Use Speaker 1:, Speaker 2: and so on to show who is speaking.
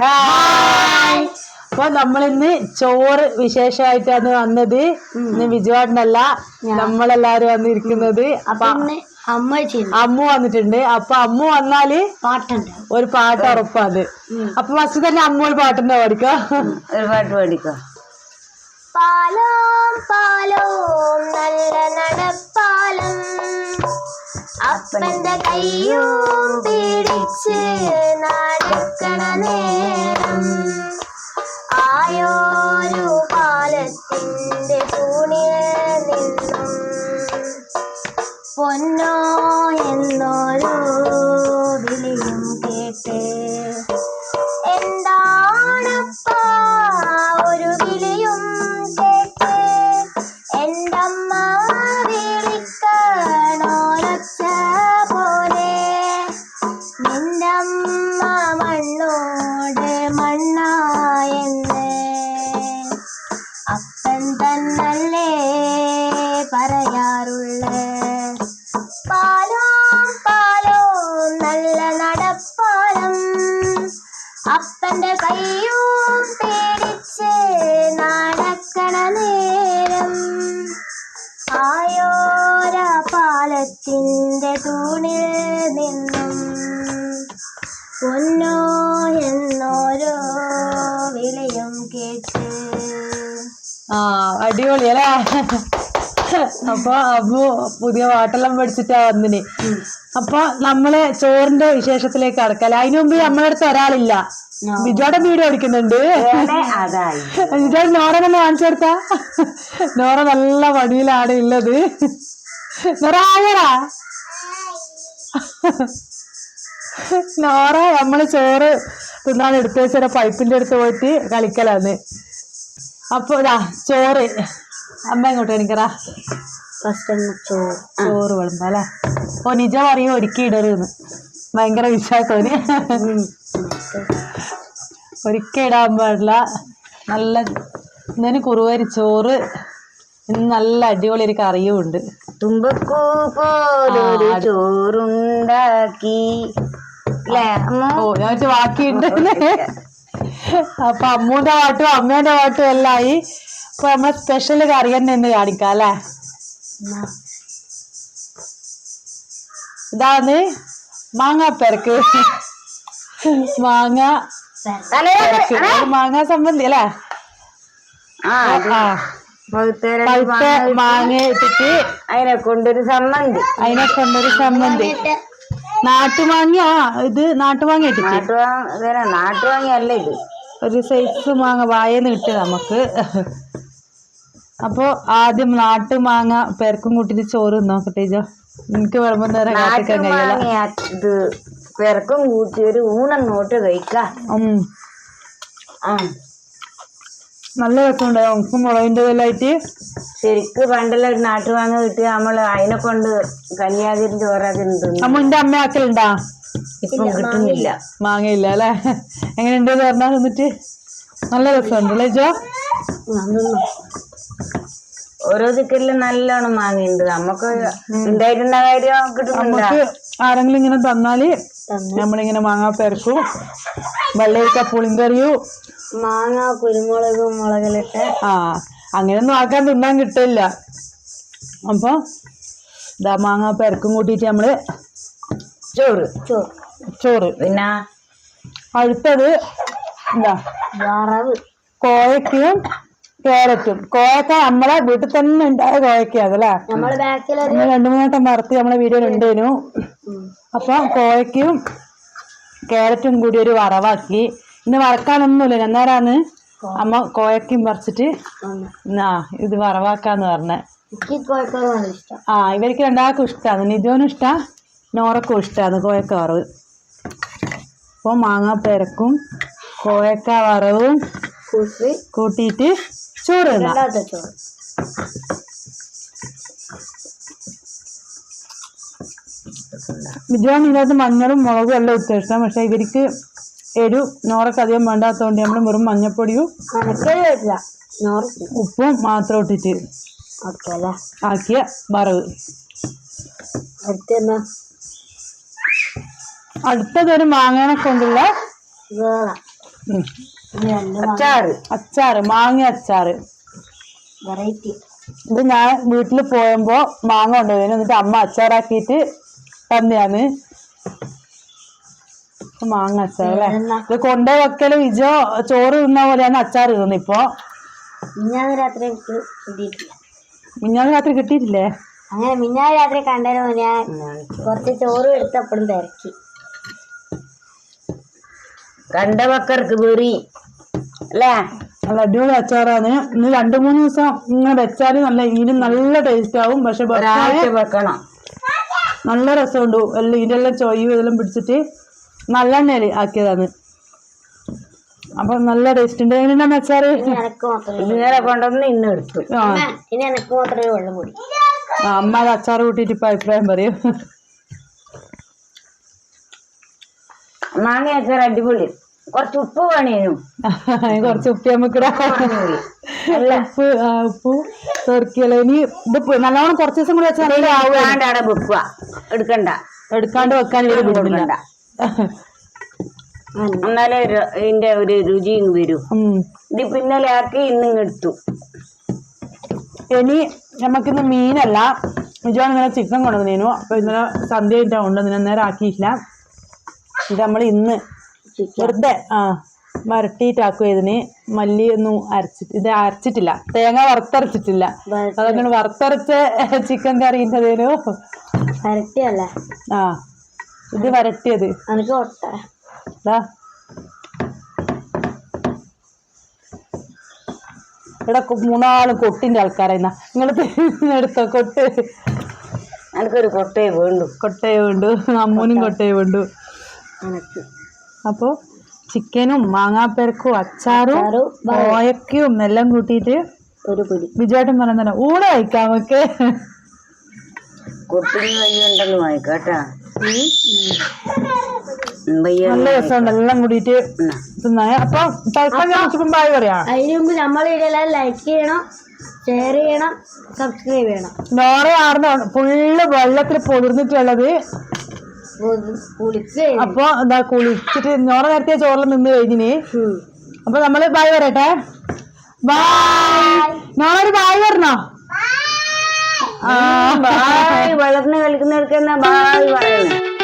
Speaker 1: Hi അപ്പൊ നമ്മളിന്ന് ചോറ് വിശേഷമായിട്ടാണ് വന്നത്. ഇന്ന് ബിജുവാട്ടിനല്ല നമ്മളെല്ലാരും വന്നിരിക്കുന്നത്.
Speaker 2: അപ്പൊ അമ്മ
Speaker 1: വന്നിട്ടുണ്ട്. അപ്പൊ അമ്മു വന്നാൽ
Speaker 2: പാട്ടുണ്ട്.
Speaker 1: ഒരു പാട്ട് ഉറപ്പാണ്. അപ്പൊ ഫസ്റ്റ് തന്നെ അമ്മു ഒരു പാട്ടിന്റെ പാടിക്കോ?
Speaker 3: ഒരു പാട്ട് പാടിക്കോ?
Speaker 2: പാലോം പാലോം നല്ല നടപ്പാലം. അപ്പന്റെ കയ്യും പിടിച്ച് നടക്കണ Yeah. അപ്പന്റെ കയ്യും പേടിച്ച് നടക്കണ നേരം ആയോര പാലത്തിന്റെ തൂണിൽ നിന്നും പൊന്നോ എന്നോരോ വിലയും കേട്ട്.
Speaker 1: ആ അടിപൊളി അല്ലേ അപ്പൊ അമ്മു പുതിയ പാട്ടെല്ലാം പഠിച്ചിട്ടാ വന്നിന്. അപ്പൊ നമ്മളെ ചോറിന്റെ വിശേഷത്തിലേക്ക് അടക്കല അതിനു മുമ്പ് നമ്മളെ അടുത്ത് ഒരാളില്ല ബിജോടെ വീഡിയോ അടിക്കുന്നുണ്ട്
Speaker 3: ബിജോടെ
Speaker 1: ബിജോ നോറ തന്നെ കാണിച്ചു കൊടുത്താ? നോറ നല്ല പണിയിലാണ് ഉള്ളത്. നോറ ആയടാ നോറ. നമ്മൾ ചോറ് തിന്നാൻ എടുത്തു വെച്ചാൽ പൈപ്പിന്റെ അടുത്ത് പോയിട്ട് കളിക്കലാന്ന്. അപ്പൊ ചോറ്. അമ്മ എങ്ങോട്ട് എനിക്കറാ
Speaker 2: ഫസ്റ്റ് ചോറ്
Speaker 1: ചോറ് വിളമ്പ അല്ലേ? ഓ നിജ പറയും ഒരുക്കി ഇടരുന്ന് ഭയങ്കര വിശ്വാസോന് ഒരുക്കി ഇടാൻ പാടില്ല. നല്ല ഇന്നതിന് കുറുവരി ചോറ് ഇന്ന് നല്ല അടിപൊളി ഒരു കറിയും ഉണ്ട്
Speaker 3: തുമ്പക്കൂ പോലൊരു. ചോറുണ്ടാക്കി.
Speaker 1: ഓ ഞാൻ വെച്ച് ബാക്കിയുണ്ട് അപ്പൊ അമ്മൂന്റെ പാട്ടും അമ്മേന്റെ പാട്ടും എല്ലാം ആയി. അപ്പൊ നമ്മളെ സ്പെഷ്യൽ കറി തന്നെ ഇന്ന് കാണിക്കാം അല്ലേ? ഇതാണ് മാങ്ങാപ്പെരക്ക്. മാങ്ങ മാങ്ങാ സംബന്ധി അല്ലേ? പഴുത്ത മാങ്ങ ഇട്ടിട്ട്
Speaker 3: അതിനെ കൊണ്ടൊരു സമ്മന്തി
Speaker 1: അതിനെ കൊണ്ടൊരു സംബന്ധി. നാട്ടുമാങ്ങ ഇത് നാട്ടുമാങ്ങ ഇട്ടിട്ട്.
Speaker 3: നാട്ടുമാങ്ങ നാട്ടുവാങ്ങിയല്ല ഇത്.
Speaker 1: ഒരു സൈസ് മാങ്ങ വായന്ന് കിട്ടി നമുക്ക്. അപ്പോൾ ആദ്യം നാട്ടുമാങ്ങ പെരക്കും കൂട്ടിട്ട് ചോറ് നോക്കട്ടെ ജോ എനിക്ക് വിളമ്പം നേരം കാത്തിക്കാൻ കഴിയില്ല
Speaker 3: നാട്ടുമാങ്ങ ഇത് പിറക്കും കൂട്ടി ഒരു ഊണങ്ങോട്ട് കഴിക്കാം.
Speaker 1: നല്ല രസമുണ്ട്. നമുക്ക് മുളകിന്റെ ഇതെല്ലായിട്ട്
Speaker 3: ശരിക്ക് പണ്ടെല്ലാം ഒരു നാട്ടുമാങ്ങ കിട്ടി നമ്മൾ അതിനെ കൊണ്ട് കന്യാതിരി തിന്നു.
Speaker 1: അമ്മ എന്റെ അമ്മ ആക്കലുണ്ടാ?
Speaker 3: ഇപ്പം കിട്ടുന്നില്ല.
Speaker 1: മാങ്ങയില്ല അല്ലേ? എങ്ങനെയുണ്ട് പറഞ്ഞാൽ എന്നിട്ട് നല്ല രസമുണ്ട് അല്ലേ ജോ?
Speaker 3: ഓരോ ചിക്കനിലും നല്ലോണം മാങ്ങയുണ്ട് നമുക്ക് ഉണ്ടായിട്ടുണ്ട കാര്യം കിട്ടുന്നുണ്ടോ
Speaker 1: നമുക്ക് ആരെങ്കിലും ഇങ്ങനെ തന്നാൽ നമ്മളിങ്ങനെ മാങ്ങ പെരക്കും വെള്ളരിക്ക പുളിങ്കറിയും.
Speaker 2: മാങ്ങ കുരുമുളകും മുളകിലിട്ട്.
Speaker 1: ആ അങ്ങനെയൊന്നും ആക്കാൻ തിന്നാൻ കിട്ടില്ല അപ്പോൾ ഇതാ മാങ്ങ പെരക്കും കൂട്ടിയിട്ട് നമ്മൾ
Speaker 3: ചോറ്.
Speaker 2: ചോറ്.
Speaker 1: ചോറ്.
Speaker 3: പിന്നെ?
Speaker 1: അടുത്തത് എന്താ
Speaker 2: വറവ്.
Speaker 1: കോയക്കയും ക്യാരറ്റും കോയക്ക നമ്മളെ വീട്ടിൽ തന്നെ ഉണ്ടായ അല്ലേ?
Speaker 2: നമ്മൾ ബാക്കിലൊരു
Speaker 1: നമ്മൾ രണ്ടു മൂന്ന് വട്ടം വറുത്ത് നമ്മളെ വീഡിയോയിൽ ഉണ്ടേനു അപ്പൊ കോയക്കും ക്യാരറ്റും കൂടി ഒരു വറവാക്കി. ഇന്ന് വറക്കാനൊന്നുമില്ല. എന്നാരാന്ന് അമ്മ കോയക്കും പറിച്ചിട്ട് ആ ഇത് വറവാക്കാന്ന് പറഞ്ഞേ. ആ ഇവർക്ക് രണ്ടാൾക്കും ഇഷ്ടമാണ് നിജോനും ഇഷ്ടാ നോറക്കും ഇഷ്ടമാണ് കോയക്ക വറവ്. അപ്പോൾ മാങ്ങാപ്പേരക്കും പെരക്കും കോയക്ക വറവും കൂട്ടിയിട്ട് ചോറ്
Speaker 2: രണ്ടാമത്തെ ചോറ്.
Speaker 1: ഇതിനകത്ത് മഞ്ഞളും മുളകും എല്ലാം ഇട്ട് ഇഷ്ടം പക്ഷെ ഇവർക്ക് എരു നോറൊക്കെ അധികം വേണ്ടാത്തതുകൊണ്ട് നമ്മൾ വെറും മഞ്ഞപ്പൊടിയും ഉപ്പും മാത്രം ഇട്ടിട്ട് ആക്കിയ വറവ്. അടുത്തതൊരു മാങ്ങനെ കൊണ്ടുള്ള
Speaker 3: അച്ചാറ്.
Speaker 1: അച്ചാറ് മാങ്ങ അച്ചാറ്.
Speaker 2: വെറൈറ്റി.
Speaker 1: ഇത് ഞാൻ വീട്ടിൽ പോയപ്പോ മാങ്ങ കൊണ്ടുപോയി എന്നിട്ട് അമ്മ അച്ചാറാക്കിയിട്ട് തന്നെയാണ്. മാങ്ങ അച്ചാർ അല്ലേ? ഇത് കൊണ്ടുപോയി വെക്കൽ വിജോ ചോറ് തിന്ന പോലെയാണ് അച്ചാർ തിന്നുന്നത് ഇപ്പോ.
Speaker 2: മിഞ്ഞാന്ന് രാത്രി കിട്ടിയിട്ടില്ല.
Speaker 1: മിഞ്ഞാന്ന് രാത്രി കിട്ടിയിട്ടില്ലേ?
Speaker 2: അങ്ങനെ മിഞ്ഞാന്ന് രാത്രി കണ്ടതിന് ഞാൻ കുറച്ച് ചോറ് എടുത്തപ്പോഴും തിരക്കി
Speaker 3: കണ്ടവക്കർക്ക് വെറി. അല്ലേ?
Speaker 1: നല്ല അടിപൊളി അച്ചാറാണ്. ഇന്ന് രണ്ടു മൂന്ന് ദിവസം ഇങ്ങനെ വെച്ചാൽ നല്ല ഇതിന് നല്ല ടേസ്റ്റ് ആവും. പക്ഷെ
Speaker 3: ഒരാഴ്ച വെക്കണം.
Speaker 1: നല്ല രസമുണ്ട്. എല്ലാം ഇതിന്റെ ചൊയ്യും ഇതെല്ലാം പിടിച്ചിട്ട് നല്ലെണ്ണയിൽ ആക്കിയതാണ്. അപ്പൊ നല്ല ടേസ്റ്റ് ഉണ്ട്.
Speaker 2: എങ്ങനെയാണ് അച്ചാറ്?
Speaker 3: ഇന്നലെ കൊണ്ടുവന്ന് ഇന്ന് എടുത്തു.
Speaker 1: ആ
Speaker 2: അമ്മ,
Speaker 1: അത് അച്ചാറ് കൂട്ടിയിട്ട് ഇപ്പൊ അഭിപ്രായം പറയും.
Speaker 3: മാങ്ങ അച്ചാർ അടിപൊളി. കുറച്ച് ഉപ്പ് വേണേനു.
Speaker 1: കുറച്ച് ഉപ്പ് നമുക്കിടാം ഉപ്പ് ഉപ്പ് തെറുക്കിയല്ല ഇനി ഇത് നല്ലോണം കുറച്ച് ദിവസം കൂടി വെച്ചാൽ
Speaker 3: വെക്കുക. എടുക്കണ്ട.
Speaker 1: എടുക്കാണ്ട് വെക്കാൻ ഇവർ
Speaker 3: കൊടുക്കണ്ട എന്നാലേ ഇതിന്റെ ഒരു രുചി ഇങ്ങ് വരും. ഇത് പിന്നലെ ആക്കി ഇന്നിങ് എടുത്തു.
Speaker 1: ഇനി നമുക്കിന്ന് മീനല്ല. വിജയാണ് ഇങ്ങനെ ചിക്കൻ കൊണ്ടുവന്നേനു. അപ്പൊ ഇന്നലെ സന്ധ്യ ആയിട്ടാ കൊണ്ട് ഇന്നലെ നേരം ആക്കിയിട്ടില്ല. ഇത് നമ്മൾ ഇന്ന് വെറുതെ ആ വരട്ടിയിട്ടാക്കും ഇതിന്. മല്ലി ഒന്നും അരച്ചിട്ട് ഇത് അരച്ചിട്ടില്ല. തേങ്ങ വറുത്തരച്ചിട്ടില്ല. അതങ്ങനെ വറുത്തരച്ച ചിക്കൻ കറിന്റെതേനു
Speaker 2: വരട്ടിയല്ല?
Speaker 1: ആ ഇത് വരട്ടിയത്.
Speaker 2: എനിക്ക്.
Speaker 1: ഇവിടെ മൂന്നാളും കൊട്ടിന്റെ ആൾക്കാരായിരുന്ന നിങ്ങൾ എടുത്തോ കൊട്ട്.
Speaker 3: എനിക്കൊരു കൊട്ടയെ വേണ്ടു.
Speaker 1: കൊട്ടയെ വേണ്ടു. അമ്മൂനും കൊട്ടയെ വേണ്ടു.
Speaker 2: എനക്ക്
Speaker 1: അപ്പോ ചിക്കനും മാങ്ങാപ്പെരക്കും അച്ചാറും
Speaker 2: ഓയക്കയും
Speaker 1: ഓയക്കും എല്ലാം കൂട്ടിയിട്ട്
Speaker 2: ഒരു പിടി.
Speaker 1: വിജയേട്ടൻ പറഞ്ഞ ഊണ് കഴിക്കാം നമുക്ക്
Speaker 3: കൊട്ടിന് വയ്യുണ്ടെന്ന് വായിക്കോട്ടാ
Speaker 1: നല്ല രസമുണ്ട്. എല്ലാം കൂടിയിട്ട് തിന്നായ അപ്പൊ തൽക്കാലം ബായ് പറയാം.
Speaker 2: അതിന് മുമ്പ് നമ്മൾ ഇതെല്ലാം ലൈക്ക് ചെയ്യണം ഷെയർ ചെയ്യണം സബ്സ്ക്രൈബ് ചെയ്യണം.
Speaker 1: നോറ ആർന്ന ഫുള്ള് വെള്ളത്തിൽ പൊതിർന്നിട്ടുള്ളത്. അപ്പൊ എന്താ കുളിച്ചിട്ട് ഞോറ നേരത്തെ ചോറിൽ നിന്ന് കഴിഞ്ഞിന്. അപ്പൊ നമ്മൾ ബായ് പറയട്ടെ. ബായ് ഞോറൊരു ബായ് പറഞ്ഞോ? ആ.
Speaker 3: ബായ് വളർന്ന് കളിക്കുന്നവർക്ക് എന്നാ ബായ് പറയുന്നത്